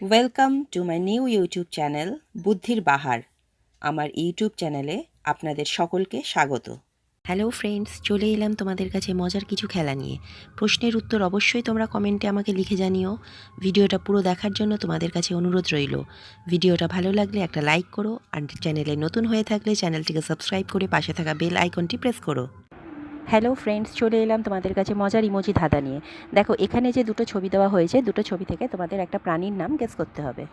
Welcome to my new YouTube channel Buddhir Bahar আমার YouTube চ্যানেলে আপনাদের সকলকে স্বাগত। হ্যালো ফ্রেন্ডস চলে এলাম তোমাদের কাছে মজার কিছু খেলা নিয়ে। প্রশ্নের উত্তর অবশ্যই তোমরা কমেন্টে আমাকে লিখে জানিও। ভিডিওটা পুরো দেখার জন্য তোমাদের কাছে অনুরোধ রইল। ভিডিওটা ভালো লাগলে একটা লাইক করো, আর চ্যানেলে নতুন হয়ে থাকলে চ্যানেলটিকে সাবস্ক্রাইব করে পাশে থাকা বেল আইকনটি প্রেস করো। হ্যালো ফ্রেন্ডস চলে এলাম তোমাদের কাছে মজার ইমোজি ধাঁধা নিয়ে। দেখো, এখানে যে দুটো ছবি দেওয়া হয়েছে, দুটো ছবি থেকে তোমাদের একটা প্রাণীর নাম গেস করতে হবে।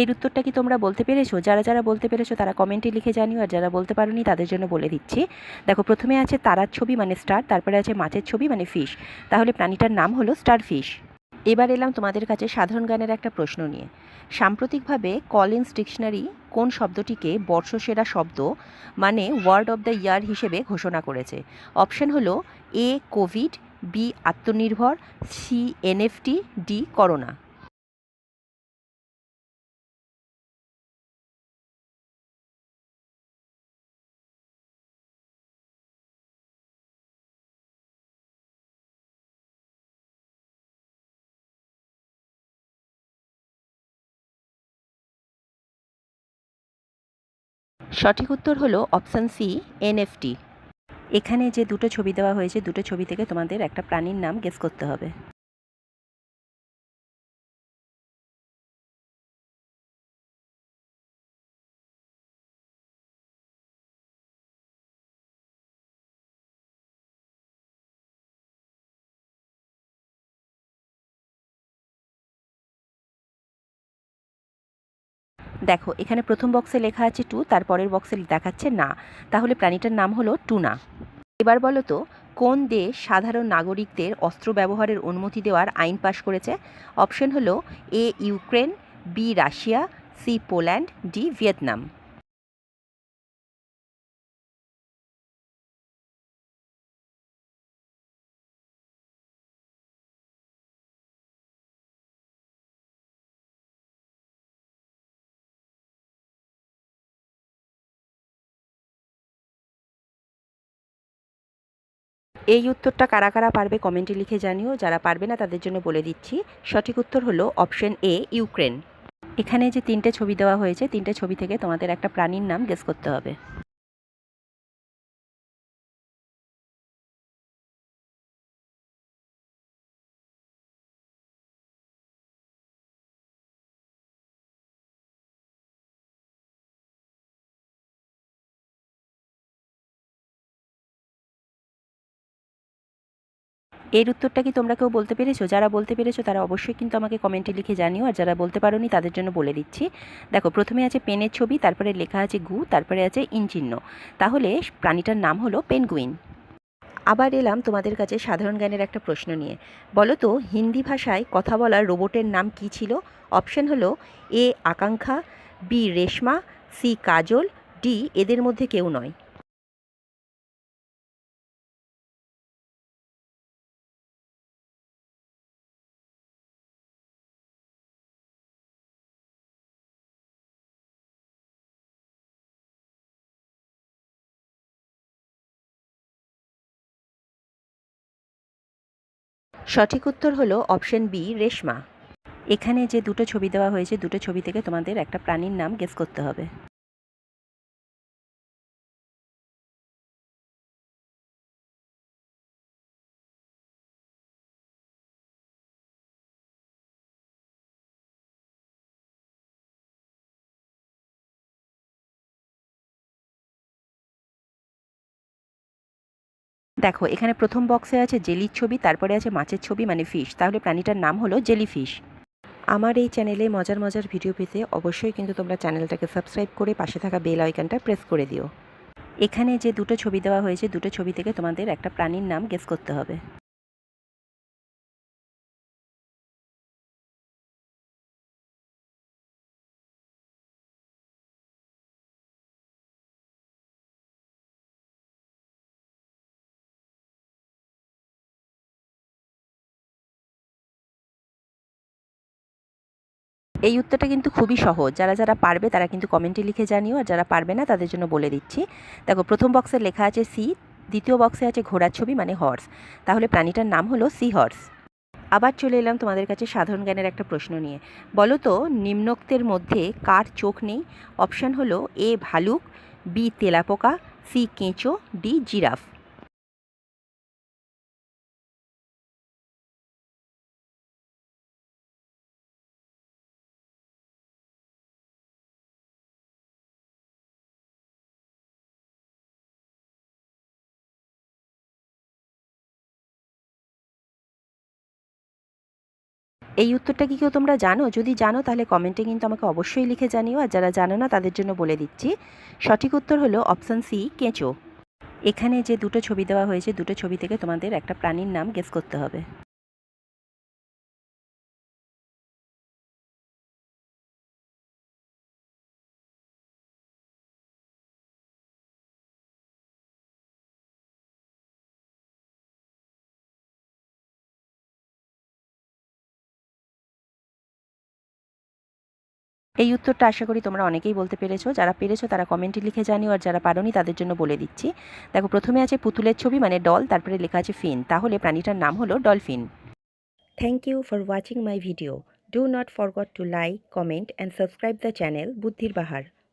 এর উত্তরটা কি তোমরা বলতে পেরেছ? যারা যারা বলতে পেরেছ তারা কমেন্টে লিখে জানিও, আর যারা বলতে পারোনি তাদের জন্য বলে দিচ্ছি। দেখো, প্রথমে আছে তারার ছবি মানে স্টার তারপরে আছে মাছের ছবি মানে ফিশ তাহলে প্রাণীটার নাম হলো স্টার ফিশ এবার এলাম তোমাদের কাছে সাধারণ জ্ঞানের একটা প্রশ্ন নিয়ে। সাম্প্রতিকভাবে কলিন্স ডিকশনারি কোন শব্দটিকে বর্ষসেরা শব্দ মানে ওয়ার্ড অফ দ্য ইয়ার হিসেবে ঘোষণা করেছে? অপশন হলো এ কোভিড বি আত্মনির্ভর সি এনএফটি ডি করোনা সঠিক উত্তর হলো অপশান সি এনএফটি এখানে যে দুটো ছবি দেওয়া হয়েছে, দুটো ছবি থেকে তোমাদের একটা প্রাণীর নাম গেস করতে হবে। দেখো, এখানে প্রথম বক্সে লেখা আছে টু, তারপরের বক্সে দেখাচ্ছে না। তাহলে প্রাণীটার নাম হলো টুনা। এবার বলো তো, কোন দেশ সাধারণ নাগরিকদের অস্ত্র ব্যবহারের অনুমতি দেওয়ার আইন পাশ করেছে? অপশন হলো A, Ukraine, B, Russia, C, Poland, D, Vietnam. এই উত্তরটা কারা কারা পারবে কমেন্টে লিখে জানিও। যারা পারবে না, তাদের জন্য বলে দিচ্ছি। সঠিক উত্তর হলো অপশন এ, ইউক্রেন। এখানে যে তিনটে ছবি দেওয়া হয়েছে, তিনটে ছবি থেকে তোমাদের একটা প্রাণীর নাম গেস করতে হবে। এর উত্তরটা কি তোমরা কেউ বলতে পেরেছ? যারা বলতে পেরেছ তারা অবশ্যই কিন্তু আমাকে কমেন্টে লিখে জানিও, আর যারা বলতে পারোনি তাদের জন্য বলে দিচ্ছি। দেখো, প্রথমে আছে পেনের ছবি, তারপরে লেখা আছে গু, তারপরে আছে ইনচিহ্ন তাহলে প্রাণীটার নাম হলো পেনগুইন। আবার এলাম তোমাদের কাছে সাধারণ জ্ঞানের একটা প্রশ্ন নিয়ে। বলো তো, হিন্দি ভাষায় কথা বলার রোবটের নাম কি ছিল? অপশন হলো A Akanksha, B Reshma, C Kajal, D এদের মধ্যে কেউ নয়। সঠিক উত্তর হলো অপশন বি, রেশমা। এখানে যে দুটো ছবি দেওয়া হয়েছে, দুটো ছবি থেকে তোমাদের একটা প্রাণীর নাম গেস করতে হবে। দেখো, এখানে প্রথম বক্সে আছে জেলির ছবি, তারপরে আছে মাছের ছবি মানে ফিশ তাহলে প্রাণীটার নাম হলো জেলি ফিশ আমার এই চ্যানেলে মজার মজার ভিডিও পেতে অবশ্যই কিন্তু তোমরা চ্যানেলটাকে সাবস্ক্রাইব করে পাশে থাকা বেল আইকনটা প্রেস করে দিও। এখানে যে দুটো ছবি দেওয়া হয়েছে, দুটো ছবি থেকে তোমাদের একটা প্রাণীর নাম গেস করতে হবে। এই উত্তরটা কিন্তু খুবই সহজ। যারা যারা পারবে তারা কিন্তু কমেন্টে লিখে জানিও। আর যারা পারবে না তাদের জন্য বলে দিচ্ছি। দেখো, প্রথম বক্সে লেখা আছে সি, দ্বিতীয় বক্সে আছে ঘোড়ার ছবি মানে হর্স তাহলে প্রাণীটার নাম হলো সি হর্স আবার চলে এলাম তোমাদের কাছে সাধারণ জ্ঞানের একটা প্রশ্ন নিয়ে। বলো তো, নিম্নোক্তের মধ্যে কার চোখ নেই? অপশান হলো এ ভালুক, বি তেলাপোকা, সি কেঁচো, ডি জিরাফ। এই উত্তরটা কি কেউ তোমরা জানো? যদি জানো, তাহলে কমেন্টে কিন্তু আমাকে অবশ্যই লিখে জানিও। আর যারা জানো না, তাদের জন্য বলে দিচ্ছি। সঠিক উত্তর হলো অপশান সি কেঁচো। এখানে যে দুটো ছবি দেওয়া হয়েছে, দুটো ছবি থেকে তোমাদের একটা প্রাণীর নাম গেস করতে হবে। এই উত্তরটা আশা করি তোমরা অনেকেই বলতে পেরেছ। যারা পেরেছ তারা কমেন্টে লিখে জানিও, আর যারা পারোনি তাদের জন্য বলে দিচ্ছি। দেখো, প্রথমে আছে পুতুলের ছবি মানে ডল তারপরে লেখা আছে ফিন তাহলে প্রাণীটার নাম হলো dolphin thank you for watching my video do not forgot to like comment and subscribe the channel Buddhir Bahar.